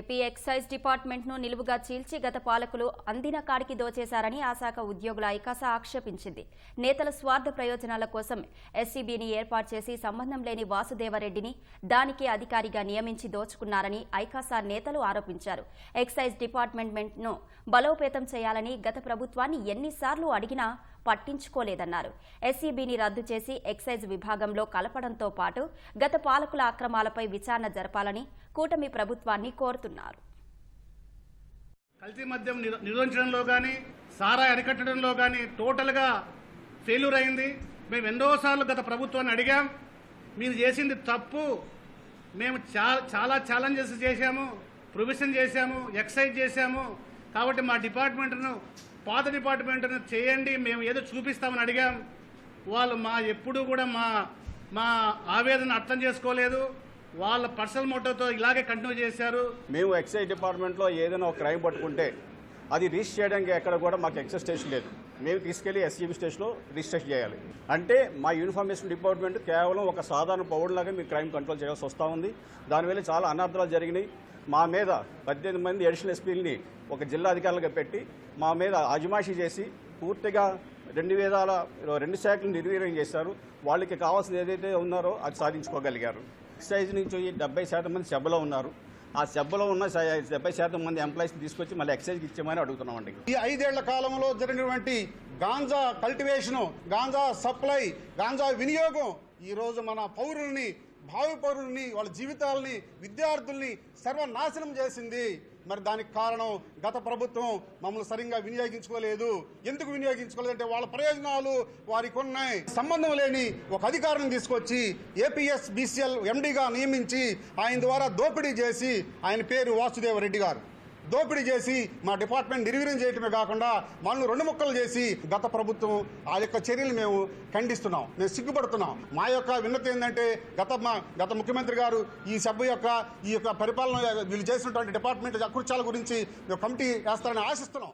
AP excise డిపార్ట్మెంట్ను నిలువుగా చీల్చి గత పాలకులు అందిన కాడికి దోచేశారని ఆ శాఖ ఉద్యోగుల ఐకాస ఆక్షేపించింది. నేతల స్వార్థ ప్రయోజనాల కోసం ఎస్సీబీని ఏర్పాటు చేసి సంబంధం లేని వాసుదేవరెడ్డిని దానికి అధికారిగా నియమించి దోచుకున్నారని ఐకాసా నేతలు ఆరోపించారు. ఎక్సైజ్ డిపార్ట్మెంట్ను బలోపేతం చేయాలని గత ప్రభుత్వాన్ని ఎన్నిసార్లు అడిగినా పట్టించుకోలేదన్నారు. ఎస్సీబీని రద్దు చేసి ఎక్సైజ్ విభాగంలో కలపడంతో పాటు గత పాలకుల అక్రమాలపై విచారణ జరపాలని కూటమి ప్రభుత్వాన్ని కోరుతున్నారు. కల్తీ మద్యం నిర్వహించడంలో నిరోధించడంలో కానీ సారా అరికట్టడంలో కానీ టోటల్గా ఫెయిల్యూర్ అయింది. మేము ఎన్నోసార్లు గత ప్రభుత్వాన్ని అడిగాం. మీరు చేసింది తప్పు. మేము చాలా ఛాలెంజెస్ చేశాము. ప్రొవిజన్ చేశాము. ఎక్సైజ్ చేశాము. కాబట్టి మా డిపార్ట్మెంట్ను పాత డిపార్ట్మెంట్ను చేయండి. మేము ఏదో చూపిస్తామని అడిగాం. వాళ్ళు మా ఎప్పుడూ కూడా మా మా ఆవేదన అర్థం చేసుకోలేదు. వాళ్ళ పర్సనల్ మోటోతో ఇలాగే కంటిన్యూ చేశారు. మేము ఎక్సైజ్ డిపార్ట్మెంట్లో ఏదైనా ఒక క్రైమ్ పట్టుకుంటే అది రిజిస్టర్ చేయడానికి ఎక్కడ కూడా మాకు ఎక్సైజ్ స్టేషన్ లేదు. మేము తీసుకెళ్ళి ఎస్సీబీ స్టేషన్లో రిజిస్టర్ చేయాలి. అంటే మా ఇన్ఫర్మేషన్ డిపార్ట్మెంట్ కేవలం ఒక సాధారణ పౌరులాగా మేము క్రైమ్ కంట్రోల్ చేయాల్సి వస్తూ ఉంది. దానివల్ల చాలా అనర్థాలు జరిగినాయి. మా మీద పద్దెనిమిది మంది అడిషనల్ ఎస్పీలని ఒక జిల్లా అధికారులుగా పెట్టి మా మీద అజమాషి చేసి పూర్తిగా రెండు వేదాల రెండు శాఖలు నిర్వీర్యం చేశారు. వాళ్ళకి కావాల్సింది ఏదైతే ఉన్నారో అది సాధించుకోగలిగారు. ఎక్సైజ్ నుంచి డెబ్బై శాతం మంది సభలో ఉన్నారు. ఆ సభలో ఉన్న డెబ్బై శాతం మంది ఎంప్లాయీస్ తీసుకొచ్చి మళ్ళీ ఎక్సైజ్కి ఇచ్చామని అడుగుతున్నామండి. ఈ ఐదేళ్ళ కాలంలో జరిగినటువంటి గాంజా కల్టివేషను గాంజా సప్లై గాంజా వినియోగం ఈరోజు మన పౌరుల్ని భావి పౌరుల్ని వాళ్ళ జీవితాలని విద్యార్థుల్ని సర్వనాశనం చేసింది. మరి దానికి కారణం గత ప్రభుత్వం మమ్మల్ని సరిగ్గా వినియోగించుకోలేదు. ఎందుకు వినియోగించుకోలేదంటే వాళ్ళ ప్రయోజనాలు వారికి ఉన్నాయి. సంబంధం లేని ఒక అధికారిని తీసుకొచ్చి ఏపీఎస్ బీసీఎల్ ఎండీగా నియమించి ఆయన ద్వారా దోపిడీ చేసి ఆయన పేరు వాసుదేవ రెడ్డి గారు. దోపిడీ చేసి మా డిపార్ట్మెంట్ నిర్వీర్యం చేయటమే కాకుండా మనల్ని రెండు ముక్కలు చేసి గత ప్రభుత్వం ఆ యొక్క చర్యలు మేము ఖండిస్తున్నాం. మేము సిగ్గుపడుతున్నాం. మా యొక్క విన్నతి ఏంటంటే గత మా గత ముఖ్యమంత్రి గారు ఈ సభ యొక్క ఈ యొక్క పరిపాలన వీళ్ళు చేసినటువంటి డిపార్ట్మెంట్ అకృత్యాల గురించి మేము కమిటీ వేస్తారని ఆశిస్తున్నాం.